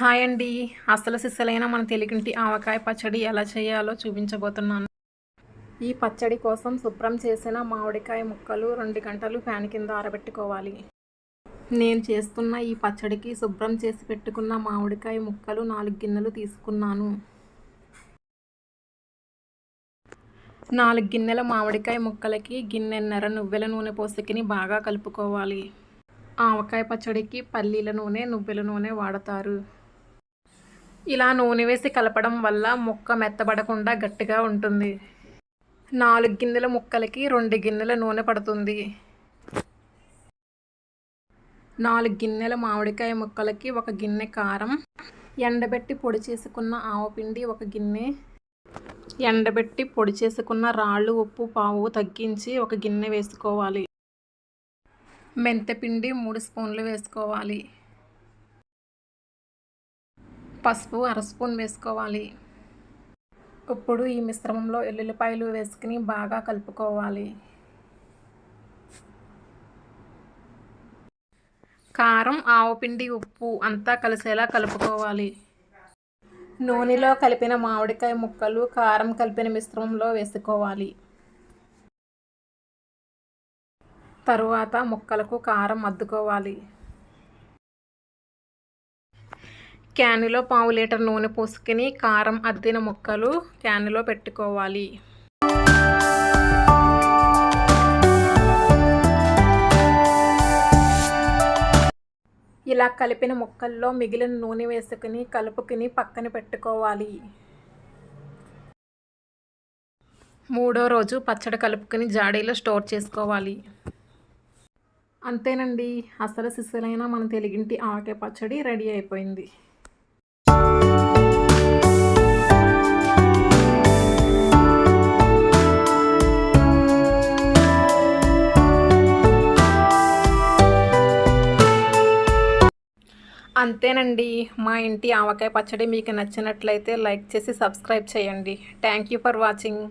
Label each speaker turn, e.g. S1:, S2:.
S1: Hi అండి. అసలు సిస్సలైన మన తెలుగింటి ఆవకాయ పచ్చడి ఎలా చేయాలో చూపించబోతున్నాను. ఈ పచ్చడి కోసం శుభ్రం చేసిన మామిడికాయ ముక్కలు రెండు గంటలు ఫ్యాన్ కింద ఆరబెట్టుకోవాలి. నేను చేస్తున్న ఈ పచ్చడికి శుభ్రం చేసి పెట్టుకున్న మామిడికాయ ముక్కలు నాలుగు గిన్నెలు తీసుకున్నాను. నాలుగు గిన్నెల మామిడికాయ ముక్కలకి గిన్నెన్నర నువ్వెల నూనె పోసుకుని బాగా కలుపుకోవాలి. ఆవకాయ పచ్చడికి పల్లీల నూనె నువ్వెల నూనె వాడతారు. ఇలా నూనె వేసి కలపడం వల్ల ముక్క మెత్తబడకుండా గట్టిగా ఉంటుంది. నాలుగు గిన్నెల ముక్కలకి రెండు గిన్నెల నూనె పడుతుంది. నాలుగు గిన్నెల మామిడికాయ ముక్కలకి ఒక గిన్నె కారం ఎండబెట్టి పొడి చేసుకున్న ఆవపిండి ఒక గిన్నె ఎండబెట్టి పొడి చేసుకున్న రాళ్ళు ఉప్పు పావు తగ్గించి ఒక గిన్నె వేసుకోవాలి. మెంతపిండి మూడు స్పూన్లు వేసుకోవాలి. పసుపు అర స్పూన్ వేసుకోవాలి. ఇప్పుడు ఈ మిశ్రమంలో ఎల్లుల్లిపాయలు వేసుకుని బాగా కలుపుకోవాలి. కారం ఆవుపిండి ఉప్పు అంతా కలిసేలా కలుపుకోవాలి. నూనెలో కలిపిన మామిడికాయ ముక్కలు కారం కలిపిన మిశ్రమంలో వేసుకోవాలి. తరువాత ముక్కలకు కారం అద్దుకోవాలి. క్యానులో పావు లీటర్ నూనె పోసుకుని కారం అద్దిన ముక్కలు క్యానులో పెట్టుకోవాలి. ఇలా కలిపిన ముక్కల్లో మిగిలిన నూనె వేసుకుని కలుపుకుని పక్కన పెట్టుకోవాలి. మూడో రోజు పచ్చడి కలుపుకొని జాడీలో స్టోర్ చేసుకోవాలి. అంతేనండి. అసలు సిసలైన మన తెలుగింటి ఆవకాయ పచ్చడి రెడీ అయిపోయింది. అంతేనండి. మా ఇంటి ఆవకాయ పచ్చడి మీకు నచ్చినట్లయితే లైక్ చేసి సబ్స్క్రైబ్ చేయండి. Thank you for watching.